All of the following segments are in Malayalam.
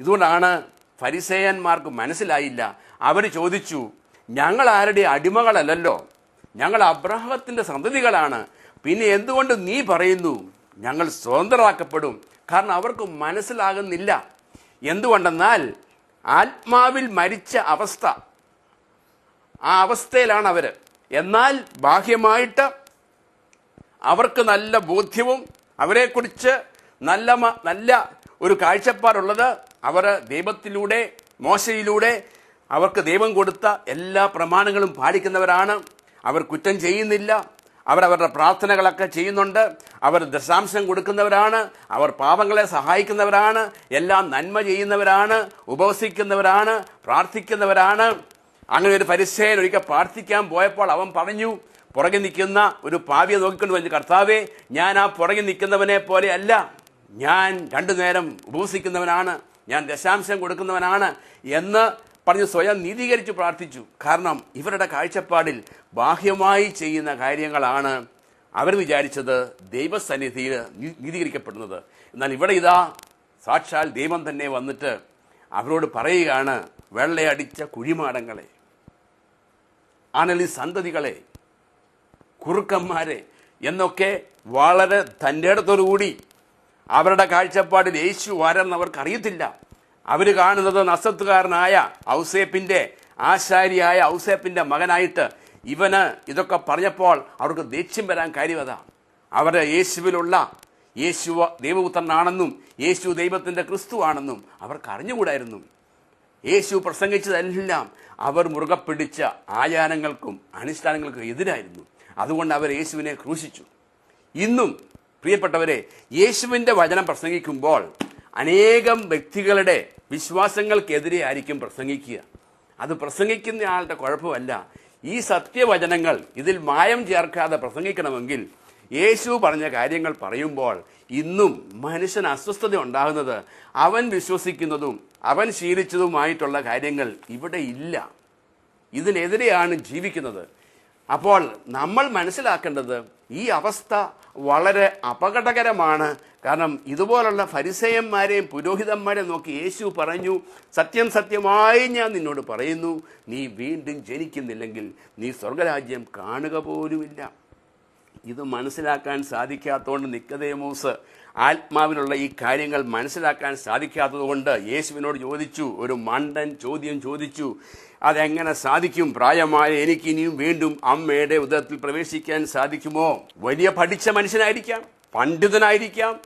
ഇതുകൊണ്ടാണ് ഫരിസേയന്മാർക്ക് മനസ്സിലായില്ല. അവർ ചോദിച്ചു ഞങ്ങൾ ആരുടെ അടിമകളല്ലല്ലോ? ഞങ്ങൾ അബ്രഹത്തിന്റെ സന്തതികളാണ്. പിന്നെ എന്തുകൊണ്ട് നീ പറയുന്നു? ഞങ്ങൾ സ്വതന്ത്രരാക്കപ്പെടും. കാരണം അവർക്ക് മനസ്സിലാകുന്നില്ല. എന്തുകൊണ്ടെന്നാൽ ആത്മാവിൽ മരിച്ച അവസ്ഥ. ആ അവസ്ഥയിലാണ് അവർ എന്നാൽ ബാഹ്യമായിട്ട് അവർക്ക് നല്ല ബോധ്യവും അവരെക്കുറിച്ച് നല്ല നല്ല ഒരു കാഴ്ചപ്പാടുള്ളത് അവർ ദൈവത്തിലൂടെ മോശയിലൂടെ അവർക്ക് ദൈവം കൊടുത്ത എല്ലാ പ്രമാണങ്ങളും പാലിക്കുന്നവരാണ്. അവർ കുറ്റം ചെയ്യുന്നില്ല. അവർ അവരുടെ പ്രാർത്ഥനകളൊക്കെ ചെയ്യുന്നുണ്ട്. അവർ ദശാംശം കൊടുക്കുന്നവരാണ്. അവർ പാപങ്ങളെ സഹായിക്കുന്നവരാണ്. എല്ലാം നന്മ ചെയ്യുന്നവരാണ്. ഉപവസിക്കുന്നവരാണ്. പ്രാർത്ഥിക്കുന്നവരാണ്. അങ്ങനെ ഒരു പരിസയൻ ഒരിക്കൽ പ്രാർത്ഥിക്കാൻ പോയപ്പോൾ അവൻ പറഞ്ഞു പുറകെ നിൽക്കുന്ന ഒരു പാവിയെ നോക്കിക്കൊണ്ട് പറഞ്ഞു കർത്താവേ ഞാൻ ആ പുറകെ നിൽക്കുന്നവനെ പോലെയല്ല ഞാൻ രണ്ടു നേരം ഉപവസിക്കുന്നവനാണ്. ഞാൻ ദശാംശം കൊടുക്കുന്നവനാണ് എന്ന് പറഞ്ഞ് സ്വയം നീതീകരിച്ച് പ്രാർത്ഥിച്ചു. കാരണം ഇവരുടെ കാഴ്ചപ്പാടിൽ ബാഹ്യമായി ചെയ്യുന്ന കാര്യങ്ങളാണ് അവർ വിചാരിച്ചത് ദൈവസന്നിധിയിൽ നീതീകരിക്കപ്പെടുന്നത്. എന്നാൽ ഇവിടെ ഇതാ സാക്ഷാൽ ദൈവം തന്നെ വന്നിട്ട് അവരോട് പറയുകയാണ് വെള്ളയടിച്ച കുഴിമാടങ്ങളെ ആനലി സന്തതികളെ കുറുക്കന്മാരെ എന്നൊക്കെ വളരെ തന്റെ കൂടി അവരുടെ കാഴ്ചപ്പാടിൽ യേശു ആരെന്ന് അവർക്ക് അറിയത്തില്ല അവർ കാണുന്നത് നസത്തുകാരനായ ഔസേപ്പിന്റെ ആശാരിയായ ഔസേപ്പിന്റെ മകനായിട്ട് ഇവന് ഇതൊക്കെ പറഞ്ഞപ്പോൾ അവർക്ക് ദേഷ്യം വരാൻ കാര്യം അവരുടെ യേശുവിലുള്ള യേശു ദൈവപുത്രനാണെന്നും യേശു ദൈവത്തിന്റെ ക്രിസ്തു ആണെന്നും അവർക്ക് അറിഞ്ഞുകൂടായിരുന്നു യേശു പ്രസംഗിച്ചതെല്ലാം അവർ മുറുകെ പിടിച്ച ആചാരങ്ങൾക്കും അനുഷ്ഠാനങ്ങൾക്കും എതിരായിരുന്നു. അതുകൊണ്ട് അവർ യേശുവിനെ ക്രൂശിച്ചു. ഇന്നും പ്രിയപ്പെട്ടവരെ യേശുവിന്റെ വചനം പ്രസംഗിക്കുമ്പോൾ അനേകം വ്യക്തികളുടെ വിശ്വാസങ്ങൾക്കെതിരെ ആയിരിക്കും പ്രസംഗിക്കുക. അത് പ്രസംഗിക്കുന്ന ആളുടെ കുഴപ്പമല്ല. ഈ സത്യവചനങ്ങൾ ഇതിൽ മായം ചേർക്കാതെ പ്രസംഗിക്കണമെങ്കിൽ യേശു പറഞ്ഞ കാര്യങ്ങൾ പറയുമ്പോൾ ഇന്നും മനുഷ്യന് അസ്വസ്ഥത ഉണ്ടാകുന്നത് അവൻ വിശ്വസിക്കുന്നതും അവൻ ശീലിച്ചതുമായിട്ടുള്ള കാര്യങ്ങൾ ഇവിടെ ഇല്ല. ഇതിനെതിരെയാണ് ജീവിക്കുന്നത്. അപ്പോൾ നമ്മൾ മനസ്സിലാക്കേണ്ടത് ഈ അവസ്ഥ വളരെ അപകടകരമാണ്. കാരണം ഇതുപോലുള്ള ഫരിസയന്മാരെയും പുരോഹിതന്മാരെയും നോക്കി യേശു പറഞ്ഞു സത്യം സത്യമായി ഞാൻ നിന്നോട് പറയുന്നു നീ വീണ്ടും ജനിക്കുന്നില്ലെങ്കിൽ നീ സ്വർഗരാജ്യം കാണുക പോലുമില്ല. ഇത് മനസ്സിലാക്കാൻ സാധിക്കാത്തതുകൊണ്ട് നിക്കതേമൂസ് ആത്മാവിനുള്ള ഈ കാര്യങ്ങൾ മനസ്സിലാക്കാൻ സാധിക്കാത്തതുകൊണ്ട് യേശുവിനോട് ചോദിച്ചു ഒരു മണ്ടൻ ചോദ്യം ചോദിച്ചു അതെങ്ങനെ സാധിക്കും? പ്രായമായ എനിക്ക് ഇനിയും വീണ്ടും അമ്മയുടെ ഉദരത്തിൽ പ്രവേശിക്കാൻ സാധിക്കുമോ? വലിയ പഠിച്ച മനുഷ്യനായിരിക്കാം പണ്ഡിതനായിരിക്കാം.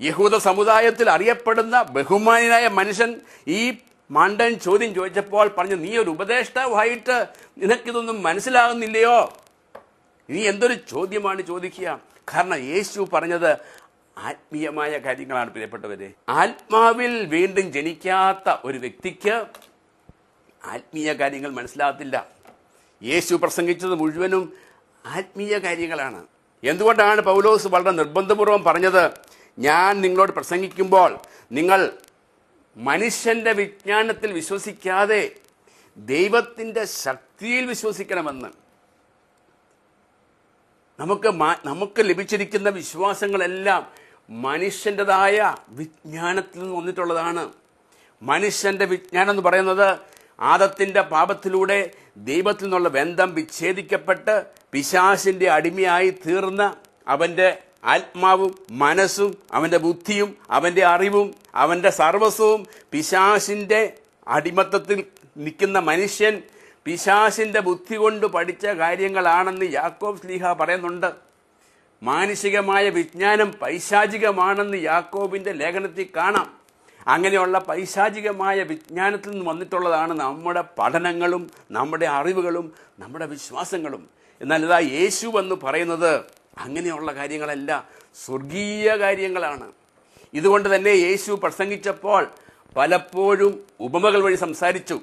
യഹൂദ സമുദായത്തിൽ അറിയപ്പെടുന്ന ബഹുമാനായ മനുഷ്യൻ ഈ മണ്ടൻ ചോദ്യം ചോദിച്ചപ്പോൾ പറഞ്ഞു നീ ഒരു ഉപദേഷ്ടാവായിട്ട് നിനക്കിതൊന്നും മനസ്സിലാകുന്നില്ലയോ? നീ എന്തൊരു ചോദ്യമാണ് ചോദിക്കുക? കാരണം യേശു പറഞ്ഞത് ആത്മീയമായ കാര്യങ്ങളാണ് പ്രിയപ്പെട്ടവരെ. ആത്മാവിൽ വീണ്ടും ജനിക്കാത്ത ഒരു വ്യക്തിക്ക് ആത്മീയ കാര്യങ്ങൾ മനസ്സിലാകത്തില്ല. യേശു പ്രസംഗിച്ചത് മുഴുവനും ആത്മീയ കാര്യങ്ങളാണ്. എന്തുകൊണ്ടാണ് പൗലോസ് വളരെ നിർബന്ധപൂർവം പറഞ്ഞത്? ഞാൻ നിങ്ങളോട് പ്രസംഗിക്കുമ്പോൾ നിങ്ങൾ മനുഷ്യന്റെ വിജ്ഞാനത്തിൽ വിശ്വസിക്കാതെ ദൈവത്തിന്റെ ശക്തിയിൽ വിശ്വസിക്കണമെന്ന്. നമുക്ക് നമുക്ക് ലഭിച്ചിരിക്കുന്ന വിശ്വാസങ്ങളെല്ലാം മനുഷ്യന്റെതായ വിജ്ഞാനത്തിൽ നിന്ന് വന്നിട്ടുള്ളതാണ്. മനുഷ്യന്റെ വിജ്ഞാനം എന്ന് പറയുന്നത് ആദത്തിന്റെ പാപത്തിലൂടെ ദൈവത്തിൽ നിന്നുള്ള ബന്ധം വിച്ഛേദിക്കപ്പെട്ട് പിശാസിന്റെ അടിമയായി തീർന്ന അവന്റെ ആത്മാവും മനസ്സും അവന്റെ ബുദ്ധിയും അവന്റെ അറിവും അവന്റെ സർവസ്വവും പിശാസിന്റെ അടിമത്തത്തിൽ നിൽക്കുന്ന മനുഷ്യൻ പിശാസിന്റെ ബുദ്ധി കൊണ്ട് പഠിച്ച കാര്യങ്ങളാണെന്ന് യാക്കോബ് സ്ലീഹ പറയുന്നുണ്ട്. മാനസികമായ വിജ്ഞാനം പൈശാചികമാണെന്ന് യാക്കോബിന്റെ ലേഖനത്തിൽ കാണാം. അങ്ങനെയുള്ള പൈശാചികമായ വിജ്ഞാനത്തിൽ നിന്ന് വന്നിട്ടുള്ളതാണ് നമ്മുടെ പഠനങ്ങളും നമ്മുടെ അറിവുകളും നമ്മുടെ വിശ്വാസങ്ങളും. എന്നാൽ ഇതാ യേശു എന്ന് പറയുന്നത് അങ്ങനെയുള്ള കാര്യങ്ങളല്ല സ്വർഗീയ കാര്യങ്ങളാണ്. ഇതുകൊണ്ട് തന്നെ യേശു പ്രസംഗിച്ചപ്പോൾ പലപ്പോഴും ഉപമകൾ വഴി സംസാരിച്ചു.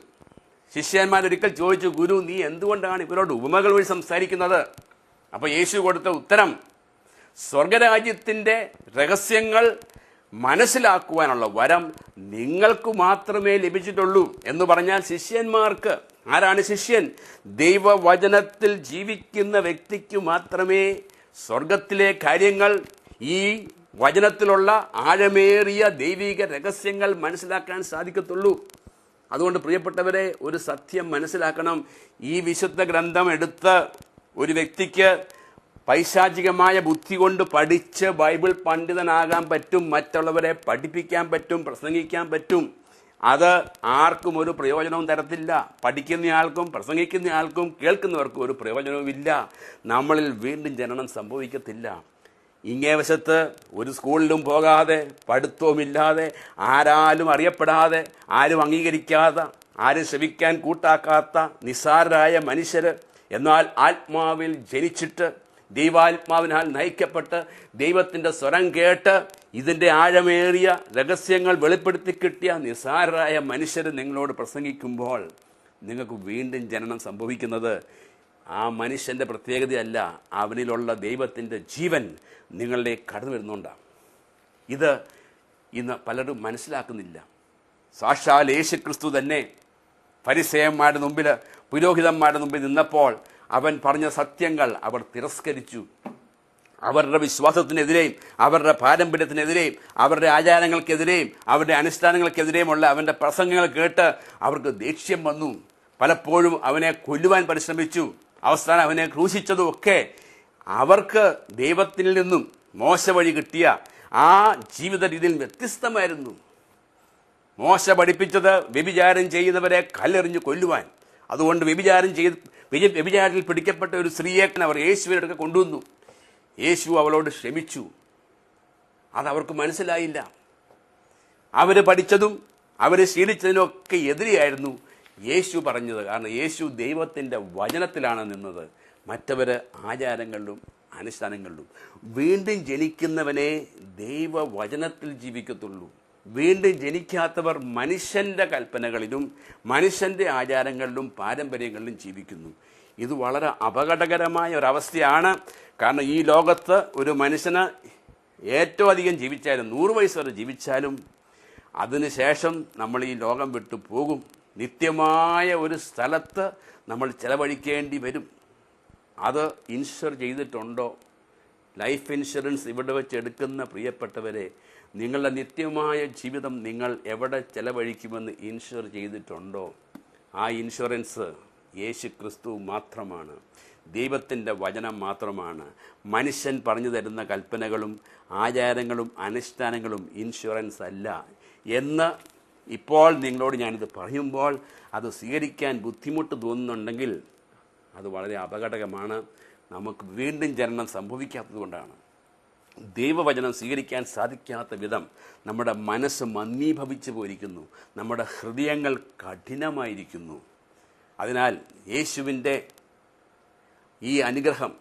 ശിഷ്യന്മാരൊരിക്കൽ ചോദിച്ചു ഗുരു നീ എന്തുകൊണ്ടാണ് ഇവരോട് ഉപമകൾ വഴി സംസാരിക്കുന്നത്? അപ്പോൾ യേശു കൊടുത്ത ഉത്തരം സ്വർഗരാജ്യത്തിന്റെ രഹസ്യങ്ങൾ മനസ്സിലാക്കുവാനുള്ള വരം നിങ്ങൾക്ക് മാത്രമേ ലഭിച്ചിട്ടുള്ളൂ. എന്ന് പറഞ്ഞാൽ ശിഷ്യന്മാർക്ക് ആരാണ് ശിഷ്യൻ? ദൈവവചനത്തിൽ ജീവിക്കുന്ന വ്യക്തിക്ക് മാത്രമേ സ്വർഗത്തിലെ കാര്യങ്ങൾ ഈ വചനത്തിലുള്ള ആഴമേറിയ ദൈവിക രഹസ്യങ്ങൾ മനസ്സിലാക്കാൻ സാധിക്കത്തുള്ളൂ. അതുകൊണ്ട് പ്രിയപ്പെട്ടവരെ ഒരു സത്യം മനസ്സിലാക്കണം. ഈ വിശുദ്ധ ഗ്രന്ഥം എടുത്ത് ഒരു വ്യക്തിക്ക് പൈശാചികമായ ബുദ്ധി കൊണ്ട് പഠിച്ച് ബൈബിൾ പണ്ഡിതനാകാൻ പറ്റും മറ്റുള്ളവരെ പഠിപ്പിക്കാൻ പറ്റും പ്രസംഗിക്കാൻ പറ്റും. അത് ആർക്കും ഒരു പ്രയോജനവും തരത്തില്ല. പഠിക്കുന്നയാൾക്കും പ്രസംഗിക്കുന്നയാൾക്കും കേൾക്കുന്നവർക്കും ഒരു പ്രയോജനവുമില്ല. നമ്മളിൽ വീണ്ടും ജനനം സംഭവിക്കത്തില്ല. ഇങ്ങേ വശത്ത് ഒരു സ്കൂളിലും പോകാതെ പഠിത്തവുമില്ലാതെ ആരാലും അറിയപ്പെടാതെ ആരും അംഗീകരിക്കാതെ ആരും ശ്രമിക്കാൻ കൂട്ടാക്കാത്ത നിസ്സാരരായ മനുഷ്യർ എന്നാൽ ആത്മാവിൽ ജനിച്ചിട്ട് ദൈവാത്മാവിനാൽ നയിക്കപ്പെട്ട് ദൈവത്തിന്റെ സ്വരം കേട്ട് ഇതിന്റെ ആഴമേറിയ രഹസ്യങ്ങൾ വെളിപ്പെടുത്തി കിട്ടിയ നിസ്സാരരായ മനുഷ്യർ നിങ്ങളോട് പ്രസംഗിക്കുമ്പോൾ നിങ്ങൾക്ക് വീണ്ടും ജനനം സംഭവിക്കുന്നത് ആ മനുഷ്യന്റെ പ്രത്യേകതയല്ല അവനിലുള്ള ദൈവത്തിന്റെ ജീവൻ നിങ്ങളുടെ കടന്നു വരുന്നുണ്ടാണ് ഇത് ഇന്ന് പലരും മനസ്സിലാക്കുന്നില്ല. സാക്ഷാൽ യേശു ക്രിസ്തു തന്നെ പരിസയന്മാരുടെ മുമ്പിൽ പുരോഹിതന്മാരുടെ മുമ്പിൽ നിന്നപ്പോൾ അവൻ പറഞ്ഞ സത്യങ്ങൾ അവർ തിരസ്കരിച്ചു. അവരുടെ വിശ്വാസത്തിനെതിരെയും അവരുടെ പാരമ്പര്യത്തിനെതിരെയും അവരുടെ ആചാരങ്ങൾക്കെതിരെയും അവരുടെ അനുഷ്ഠാനങ്ങൾക്കെതിരെയുമുള്ള അവന്റെ പ്രസംഗങ്ങൾ കേട്ട് അവർക്ക് ദേഷ്യം വന്നു. പലപ്പോഴും അവനെ കൊല്ലുവാൻ പരിശ്രമിച്ചു. അവസാനം അവനെ ക്രൂശിച്ചതുമൊക്കെ അവർക്ക് ദൈവത്തിൽ നിന്നും മോശ വഴി കിട്ടിയ ആ ജീവിത രീതിയിൽ വ്യത്യസ്തമായിരുന്നു. മോശ പഠിപ്പിച്ചത് വ്യഭിചാരം ചെയ്യുന്നവരെ കല്ലെറിഞ്ഞ് കൊല്ലുവാൻ. അതുകൊണ്ട് വ്യഭിചാരം ചെയ്ത് വ്യഭി- വ്യഭിചാരത്തിൽ പിടിക്കപ്പെട്ട ഒരു സ്ത്രീയെ അവർ യേശുവിന്റെ അടുക്ക കൊണ്ടുവന്നു. യേശു അവളോട് ക്ഷമിച്ചു. അതവർക്ക് മനസ്സിലായില്ല. അവർ പഠിച്ചതും അവർ ശീലിച്ചതിനൊക്കെ എതിരെയായിരുന്നു. യേശു പറഞ്ഞത്. കാരണം യേശു ദൈവത്തിന്റെ വചനത്തിലാണ് നിന്നത്. മറ്റവർ ആചാരങ്ങളിലും അനുഷ്ഠാനങ്ങളിലും. വീണ്ടും ജനിക്കുന്നവനെ ദൈവവചനത്തിൽ ജീവിക്കത്തുള്ളൂ. വീണ്ടും ജനിക്കാത്തവർ മനുഷ്യന്റെ കൽപ്പനകളിലും മനുഷ്യന്റെ ആചാരങ്ങളിലും പാരമ്പര്യങ്ങളിലും ജീവിക്കുന്നു. ഇത് വളരെ അപകടകരമായ ഒരവസ്ഥയാണ്. കാരണം ഈ ലോകത്ത് ഒരു മനുഷ്യന് ഏറ്റവും അധികം ജീവിച്ചാലും നൂറ് വയസ്സ് വരെ ജീവിച്ചാലും അതിനുശേഷം നമ്മൾ ഈ ലോകം വിട്ടു പോകും. നിത്യമായ ഒരു സ്ഥലത്ത് നമ്മൾ ചെലവഴിക്കേണ്ടി വരും. അത് ഇൻഷുർ ചെയ്തിട്ടുണ്ടോ? ലൈഫ് ഇൻഷുറൻസ് ഇവിടെ വെച്ച് എടുക്കുന്ന പ്രിയപ്പെട്ടവരെ നിങ്ങളുടെ നിത്യമായ ജീവിതം നിങ്ങൾ എവിടെ ചെലവഴിക്കുമെന്ന് ഇൻഷുർ ചെയ്തിട്ടുണ്ടോ? ആ ഇൻഷുറൻസ് യേശു ക്രിസ്തു മാത്രമാണ്. ദൈവത്തിന്റെ വചനം മാത്രമാണ്. മനുഷ്യൻ പറഞ്ഞു തരുന്ന കൽപ്പനകളും ആചാരങ്ങളും അനുഷ്ഠാനങ്ങളും ഇൻഷുറൻസ് അല്ല. എന്ന് ഇപ്പോൾ നിങ്ങളോട് ഞാനിത് പറയുമ്പോൾ അത് സ്വീകരിക്കാൻ ബുദ്ധിമുട്ട് തോന്നുന്നുണ്ടെങ്കിൽ അത് വളരെ അപകടകമാണ്. നമുക്ക് വീണ്ടും ജനനം സംഭവിക്കാത്തത് കൊണ്ടാണ്. ദൈവവചനം സ്വീകരിക്കാൻ സാധിക്കാത്ത വിധം നമ്മുടെ മനസ്സ് മന്ദീഭവിച്ചു പോയിരിക്കുന്നു. നമ്മുടെ ഹൃദയങ്ങൾ കഠിനമായിരിക്കുന്നു. അതിനാൽ യേശുവിന്റെ ഈ അനുഗ്രഹം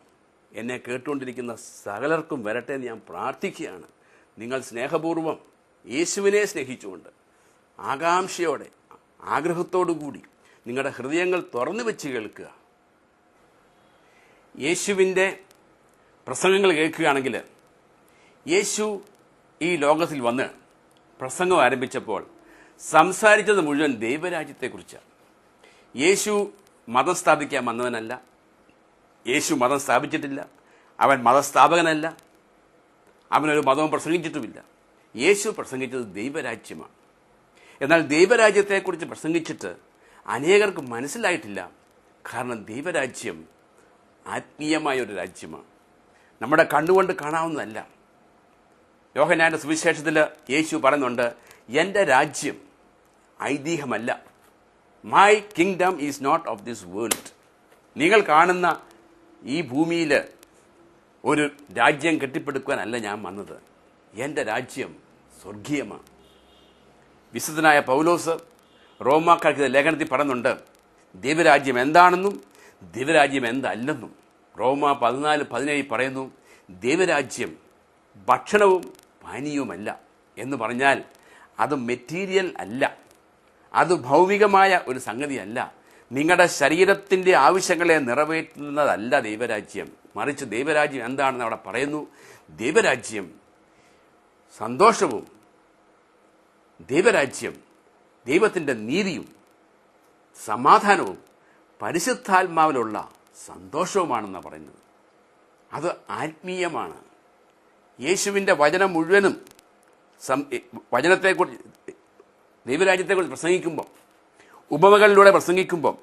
എന്നെ കേട്ടുകൊണ്ടിരിക്കുന്ന സകലർക്കും വരട്ടെ എന്ന് ഞാൻ പ്രാർത്ഥിക്കുകയാണ്. നിങ്ങൾ സ്നേഹപൂർവം യേശുവിനെ സ്നേഹിച്ചുകൊണ്ട് ആകാംക്ഷയോടെ ആഗ്രഹത്തോടു കൂടി നിങ്ങളുടെ ഹൃദയങ്ങൾ തുറന്നു വെച്ച് കേൾക്കുക. യേശുവിന്റെ പ്രസംഗങ്ങൾ കേൾക്കുകയാണെങ്കിൽ യേശു ഈ ലോകത്തിൽ വന്ന് പ്രസംഗം ആരംഭിച്ചപ്പോൾ സംസാരിച്ചത് മുഴുവൻ ദൈവരാജ്യത്തെക്കുറിച്ചാണ് യേശു മതം സ്ഥാപിക്കാൻ വന്നവനല്ല. യേശു മതം സ്ഥാപിച്ചിട്ടില്ല. അവൻ മതസ്ഥാപകനല്ല. അവനൊരു മതവും പ്രസംഗിച്ചിട്ടുമില്ല. യേശു പ്രസംഗിച്ചത് ദൈവരാജ്യമാണ്. എന്നാൽ ദൈവരാജ്യത്തെക്കുറിച്ച് പ്രസംഗിച്ചിട്ട് അനേകർക്ക് മനസ്സിലായിട്ടില്ല. കാരണം ദൈവരാജ്യം ആത്മീയമായ ഒരു രാജ്യമാണ്. നമ്മുടെ കണ്ണുകൊണ്ട് കാണാവുന്നതല്ല. യോഹനാന്റെ സുവിശേഷത്തിൽ യേശു പറയുന്നുണ്ട് എന്റെ രാജ്യം ഐതിഹ്യമല്ല. My kingdom is not of this world നിങ്ങൾ കാണുന്ന ഈ ഭൂമിയിൽ ഒരു രാജ്യം കെട്ടിപ്പടുക്കുവാനല്ല ഞാൻ വന്നത്. എന്റെ രാജ്യം സ്വർഗീയമാണ്. വിശുദ്ധനായ പൗലോസ് റോമാക്കാർക്ക് ലേഖനത്തിൽ പറയുന്നുണ്ട് ദൈവരാജ്യം എന്താണെന്നും ദൈവരാജ്യം എന്തല്ലെന്നും. റോമ പതിനാല് പതിനേഴ് പറയുന്നു ദൈവരാജ്യം ഭക്ഷണവും പാനീയവുമല്ല എന്ന് പറഞ്ഞാൽ അത് മെറ്റീരിയൽ അല്ല അത് ഭൗമികമായ ഒരു സംഗതിയല്ല. നിങ്ങളുടെ ശരീരത്തിന്റെ ആവശ്യങ്ങളെ നിറവേറ്റുന്നതല്ല ദൈവരാജ്യം. മറിച്ച് ദൈവരാജ്യം എന്താണെന്ന് അവിടെ പറയുന്നു ദൈവരാജ്യം സന്തോഷവും ദൈവരാജ്യം ദൈവത്തിന്റെ നീതിയും സമാധാനവും പരിശുദ്ധാത്മാവിലുള്ള സന്തോഷവുമാണെന്നാണ് പറയുന്നത്. അത് ആത്മീയമാണ്. യേശുവിന്റെ വചനം മുഴുവനും സം വചനത്തെക്കുറിച്ച് ദൈവരാജ്യത്തെക്കുറിച്ച് പ്രസംഗിക്കുമ്പോൾ ഉപമകളിലൂടെ പ്രസംഗിക്കുമ്പോൾ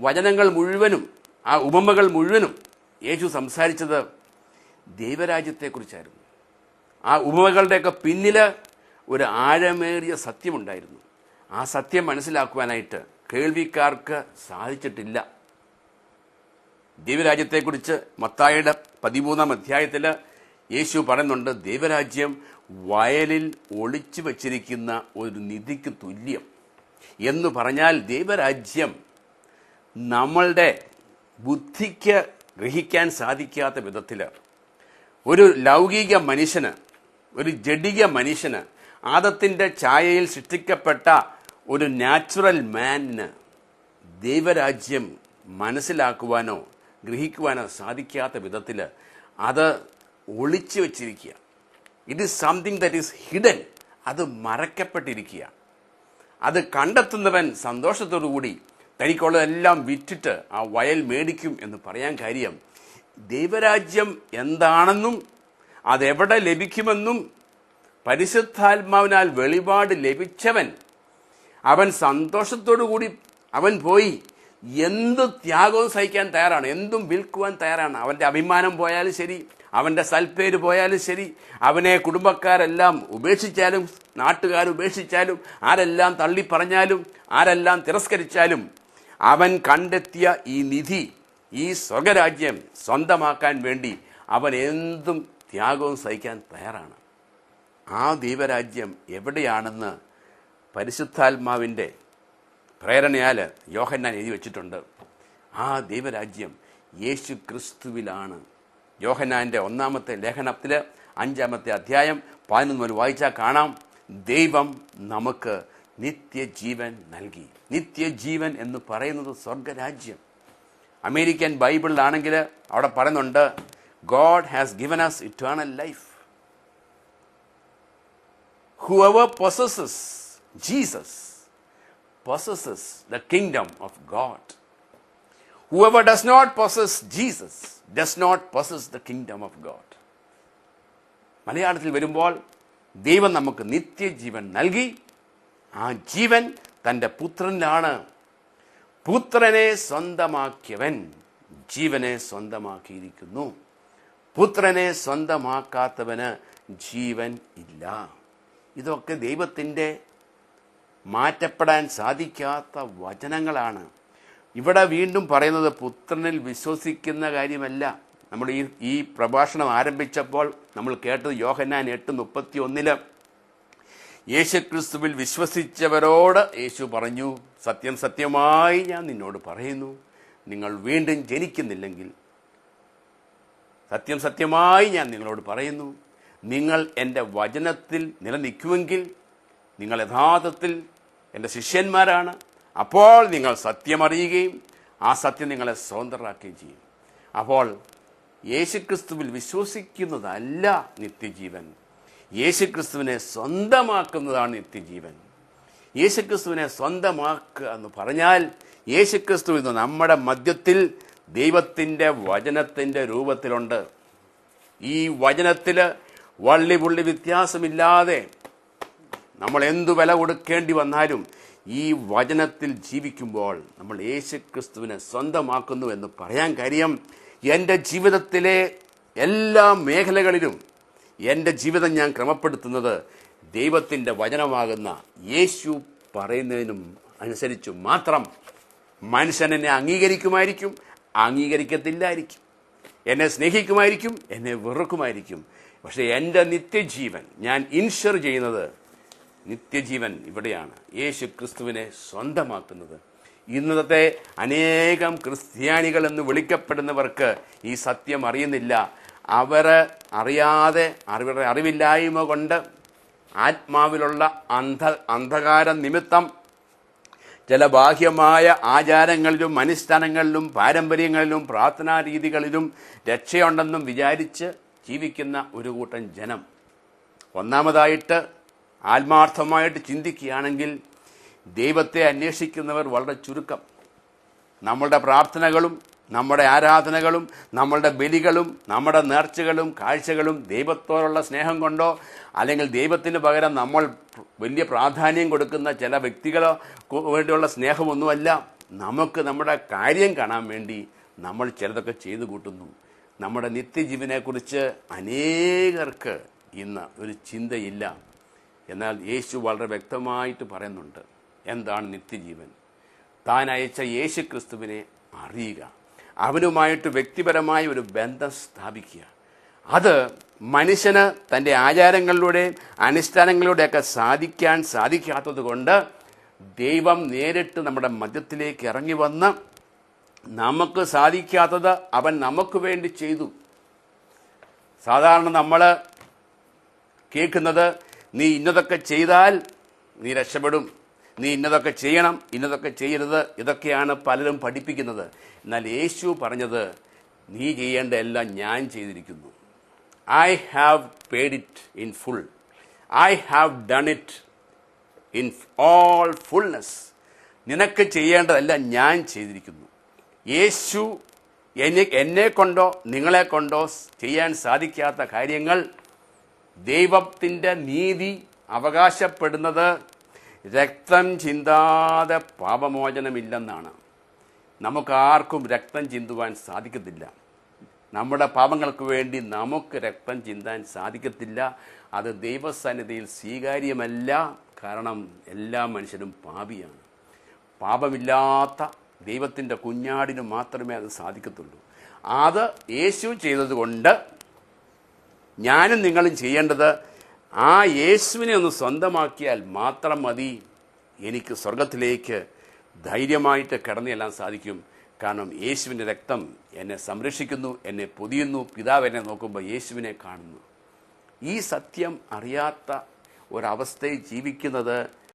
വചനങ്ങൾ മുഴുവനും ആ ഉപമകൾ മുഴുവനും യേശു സംസാരിച്ചത് ദൈവരാജ്യത്തെക്കുറിച്ചായിരുന്നു. ആ ഉപമകളുടെയൊക്കെ പിന്നിൽ ഒരു ആഴമേറിയ സത്യമുണ്ടായിരുന്നു. ആ സത്യം മനസ്സിലാക്കുവാനായിട്ട് കേൾവിക്കാർക്ക് സാധിച്ചിട്ടില്ല. ദൈവരാജ്യത്തെക്കുറിച്ച് മത്തായുടെ പതിമൂന്നാം അധ്യായത്തിൽ യേശു പറയുന്നുണ്ട് ദൈവരാജ്യം വയലിൽ ഒളിച്ചു വച്ചിരിക്കുന്ന ഒരു നിധിക്ക് തുല്യം. എന്ന് പറഞ്ഞാൽ ദൈവരാജ്യം നമ്മളുടെ ബുദ്ധിക്ക് ഗ്രഹിക്കാൻ സാധിക്കാത്ത വിധത്തിൽ ഒരു ലൗകിക മനുഷ്യന് ഒരു ജഡിക മനുഷ്യന് ആദത്തിന്റെ ഛായയിൽ സൃഷ്ടിക്കപ്പെട്ട ഒരു നാച്ചുറൽ മാനിന് ദൈവരാജ്യം മനസ്സിലാക്കുവാനോ ഗ്രഹിക്കുവാനോ സാധിക്കാത്ത വിധത്തിൽ അത് ഒളിച്ചു വച്ചിരിക്കുക. It is something that is hidden അത് മറക്കപ്പെട്ടിരിക്കുക അത് കണ്ടെത്തുന്നവൻ സന്തോഷത്തോടു കൂടി തനിക്കുള്ളതെല്ലാം വിറ്റിട്ട് ആ വയൽ മേടിക്കും എന്ന് പറയാൻ കാര്യം ദൈവരാജ്യം എന്താണെന്നും അതെവിടെ ലഭിക്കുമെന്നും പരിശുദ്ധാത്മാവിനാൽ വെളിപാട് ലഭിച്ചവൻ. അവൻ കൂടി അവൻ പോയി. എന്ത് ത്യാഗവും സഹിക്കാൻ തയ്യാറാണ്. എന്തും വിൽക്കുവാൻ തയ്യാറാണ്. അവന്റെ അഭിമാനം പോയാലും ശരി അവന്റെ സൽപ്പേര് പോയാലും ശരി അവനെ കുടുംബക്കാരെല്ലാം ഉപേക്ഷിച്ചാലും നാട്ടുകാർ ഉപേക്ഷിച്ചാലും ആരെല്ലാം തള്ളിപ്പറഞ്ഞാലും ആരെല്ലാം തിരസ്കരിച്ചാലും അവൻ കണ്ടെത്തിയ ഈ നിധി ഈ സ്വർഗരാജ്യം സ്വന്തമാക്കാൻ വേണ്ടി അവൻ എന്തും ത്യാഗവും സഹിക്കാൻ തയ്യാറാണ്. ആ ദൈവരാജ്യം എവിടെയാണെന്ന് പരിശുദ്ധാത്മാവിന്റെ പ്രേരണയാൽ യോഹന്നാൻ എഴുതി വച്ചിട്ടുണ്ട്. ആ ദൈവരാജ്യം യേശു ക്രിസ്തുവിലാണ് യോഹന്നാന്റെ ഒന്നാമത്തെ ലേഖനത്തിൽ അഞ്ചാമത്തെ അധ്യായം പതിനൊന്ന് മുതൽ വായിച്ചാൽ കാണാം ദൈവം നമുക്ക് നിത്യജീവൻ നൽകി. നിത്യജീവൻ എന്ന് പറയുന്നത് സ്വർഗരാജ്യം. അമേരിക്കൻ ബൈബിളിലാണെങ്കിൽ അവിടെ പറയുന്നുണ്ട് God has given us eternal life whoever possesses Jesus possesses the kingdom of God. Whoever does not possess Jesus does not possess the kingdom of God. മലയാളത്തിൽ വരുമ്പോൾ ദൈവം നമുക്ക് നിത്യജീവൻ നൽകി ആ ജീവൻ തന്റെ പുത്രനിലാണ് പുത്രനെ സ്വന്തമാക്കിയവൻ ജീവനെ സ്വന്തമാക്കിയിരിക്കുന്നു പുത്രനെ സ്വന്തമാക്കാത്തവന് ജീവൻ ഇല്ല ഇതൊക്കെ ദൈവത്തിന്റെ മാറ്റപ്പെടാൻ സാധിക്കാത്ത വചനങ്ങളാണ്. ഇവിടെ വീണ്ടും പറയുന്നത് പുത്രനിൽ വിശ്വസിക്കുന്ന കാര്യമല്ല. നമ്മൾ ഈ ഈ പ്രഭാഷണം ആരംഭിച്ചപ്പോൾ നമ്മൾ കേട്ടത് യോഹന്നാൻ എട്ട് മുപ്പത്തി ഒന്നിൽ യേശുക്രിസ്തുവിൽ വിശ്വസിച്ചവരോട് യേശു പറഞ്ഞു സത്യം സത്യമായി ഞാൻ നിന്നോട് പറയുന്നു. നിങ്ങൾ വീണ്ടും ജനിക്കുന്നില്ലെങ്കിൽ സത്യം സത്യമായി ഞാൻ നിങ്ങളോട് പറയുന്നു. നിങ്ങൾ എന്റെ വചനത്തിൽ നിലനിൽക്കുമെങ്കിൽ നിങ്ങൾ യഥാർത്ഥത്തിൽ എന്റെ ശിഷ്യന്മാരാണ്. അപ്പോൾ നിങ്ങൾ സത്യമറിയുകയും ആ സത്യം നിങ്ങളെ സ്വതന്ത്രരാക്കുകയും ചെയ്യും. അപ്പോൾ യേശുക്രിസ്തുവിൽ വിശ്വസിക്കുന്നതല്ല നിത്യജീവൻ. യേശുക്രിസ്തുവിനെ സ്വന്തമാക്കുന്നതാണ് നിത്യജീവൻ. യേശുക്രിസ്തുവിനെ സ്വന്തമാക്കുക എന്ന് പറഞ്ഞാൽ യേശുക്രിസ്തു ഇന്ന് നമ്മുടെ മധ്യത്തിൽ ദൈവത്തിന്റെ വചനത്തിന്റെ രൂപത്തിലുണ്ട്. ഈ വചനത്തിൽ വള്ളി പുള്ളി വ്യത്യാസമില്ലാതെ നമ്മൾ എന്തു വില കൊടുക്കേണ്ടി വന്നാലും ഈ വചനത്തിൽ ജീവിക്കുമ്പോൾ നമ്മൾ യേശു ക്രിസ്തുവിനെ സ്വന്തമാക്കുന്നു എന്ന് പറയാൻ കാര്യം എന്റെ ജീവിതത്തിലെ എല്ലാ മേഖലകളിലും എന്റെ ജീവിതം ഞാൻ ക്രമപ്പെടുത്തുന്നത് ദൈവത്തിന്റെ വചനമാകുന്ന യേശു പറയുന്നതിനും അനുസരിച്ച് മാത്രം മനുഷ്യൻ എന്നെ അംഗീകരിക്കുമായിരിക്കും അംഗീകരിക്കത്തില്ലായിരിക്കും. എന്നെ സ്നേഹിക്കുമായിരിക്കും എന്നെ വെറുക്കുമായിരിക്കും. പക്ഷേ എന്റെ നിത്യജീവൻ ഞാൻ ഇൻഷുർ ചെയ്യുന്നത് നിത്യജീവൻ ഇവിടെയാണ്. യേശു ക്രിസ്തുവിനെ സ്വന്തമാക്കുന്നത്. ഇന്നത്തെ അനേകം ക്രിസ്ത്യാനികൾ എന്ന് വിളിക്കപ്പെടുന്നവർക്ക് ഈ സത്യം അറിയുന്നില്ല. അവർ അറിയാതെ അവരുടെ അറിവില്ലായ്മ കൊണ്ട് ആത്മാവിലുള്ള അന്ധ അന്ധകാര നിമിത്തം ചില ബാഹ്യമായ ആചാരങ്ങളിലും അനുഷ്ഠാനങ്ങളിലും പാരമ്പര്യങ്ങളിലും പ്രാർത്ഥനാ രീതികളിലും രക്ഷയുണ്ടെന്നും വിചാരിച്ച് ജീവിക്കുന്ന ഒരു കൂട്ടം ജനം ഒന്നാമതായിട്ട് ആത്മാർത്ഥമായിട്ട് ചിന്തിക്കുകയാണെങ്കിൽ ദൈവത്തെ അന്വേഷിക്കുന്നവർ വളരെ ചുരുക്കം. നമ്മളുടെ പ്രാർത്ഥനകളും നമ്മുടെ ആരാധനകളും നമ്മളുടെ ബലികളും നമ്മുടെ നേർച്ചകളും കാഴ്ചകളും ദൈവത്തോടുള്ള സ്നേഹം കൊണ്ടോ അല്ലെങ്കിൽ ദൈവത്തിന് പകരം നമ്മൾ വലിയ പ്രാധാന്യം കൊടുക്കുന്ന ചില വ്യക്തികളോ വേണ്ടിയുള്ള സ്നേഹമൊന്നുമല്ല. നമുക്ക് നമ്മുടെ കാര്യം കാണാൻ വേണ്ടി നമ്മൾ ചിലതൊക്കെ ചെയ്തു കൂട്ടുന്നു. നമ്മുടെ നിത്യജീവനെക്കുറിച്ച് അനേകർക്ക് ഇന്ന് ഒരു ചിന്തയില്ല. എന്നാൽ യേശു വളരെ വ്യക്തമായിട്ട് പറയുന്നുണ്ട് എന്താണ് നിത്യജീവൻ? താൻ അയച്ച യേശു ക്രിസ്തുവിനെ അറിയുക. അവനുമായിട്ട് വ്യക്തിപരമായ ഒരു ബന്ധം സ്ഥാപിക്കുക. അത് മനുഷ്യന് തന്റെ ആചാരങ്ങളിലൂടെ അനുഷ്ഠാനങ്ങളിലൂടെയൊക്കെ സാധിക്കാൻ സാധിക്കാത്തത് കൊണ്ട് ദൈവം നേരിട്ട് നമ്മുടെ മധ്യത്തിലേക്ക് ഇറങ്ങി വന്ന് നമുക്ക് സാധിക്കാത്തത് അവൻ നമുക്ക് വേണ്ടി ചെയ്തു. സാധാരണ നമ്മൾ കേൾക്കുന്നത് നീ ഇന്നതൊക്കെ ചെയ്താൽ നീ രക്ഷപ്പെടും. നീ ഇന്നതൊക്കെ ചെയ്യണം ഇന്നതൊക്കെ ചെയ്യരുത്. ഇതൊക്കെയാണ് പലരും പഠിപ്പിക്കുന്നത്. എന്നാൽ യേശു പറഞ്ഞത് നീ ചെയ്യേണ്ട എല്ലാം ഞാൻ ചെയ്തിരിക്കുന്നു. I have paid it in full I have done it in all fullness നിനക്ക് ചെയ്യേണ്ടതെല്ലാം ഞാൻ ചെയ്തിരിക്കുന്നു. യേശു എന്നെ എന്നെ കൊണ്ടോ നിങ്ങളെ കൊണ്ടോ ചെയ്യാൻ സാധിക്കാത്ത കാര്യങ്ങൾ ദൈവത്തിന്റെ നീതി അവകാശപ്പെടുന്നത് രക്തം ചിന്താതെ പാപമോചനമില്ലെന്നാണ്. നമുക്കാർക്കും രക്തം ചിന്തുവാൻ സാധിക്കത്തില്ല. നമ്മുടെ പാപങ്ങൾക്ക് വേണ്ടി നമുക്ക് രക്തം ചിന്താൻ സാധിക്കത്തില്ല. അത് ദൈവസന്നിധിയിൽ സ്വീകാര്യമല്ല. കാരണം എല്ലാ മനുഷ്യരും പാപിയാണ്. പാപമില്ലാത്ത ദൈവത്തിന്റെ കുഞ്ഞാടിന് മാത്രമേ അത് സാധിക്കത്തുള്ളൂ. അത് യേശു ചെയ്തതുകൊണ്ട് ഞാനും നിങ്ങളും ചെയ്യേണ്ടത് ആ യേശുവിനെ ഒന്ന് സ്വന്തമാക്കിയാൽ മാത്രം മതി. എനിക്ക് സ്വർഗത്തിലേക്ക് ധൈര്യമായിട്ട് കടന്നെല്ലാം സാധിക്കും. കാരണം യേശുവിന്റെ രക്തം എന്നെ സംരക്ഷിക്കുന്നു എന്നെ പൊതിയുന്നു പിതാവ് എന്നെ നോക്കുമ്പോൾ യേശുവിനെ കാണുന്നു. ഈ സത്യം അറിയാത്ത ഒരവസ്ഥയിൽ ജീവിക്കുന്നത്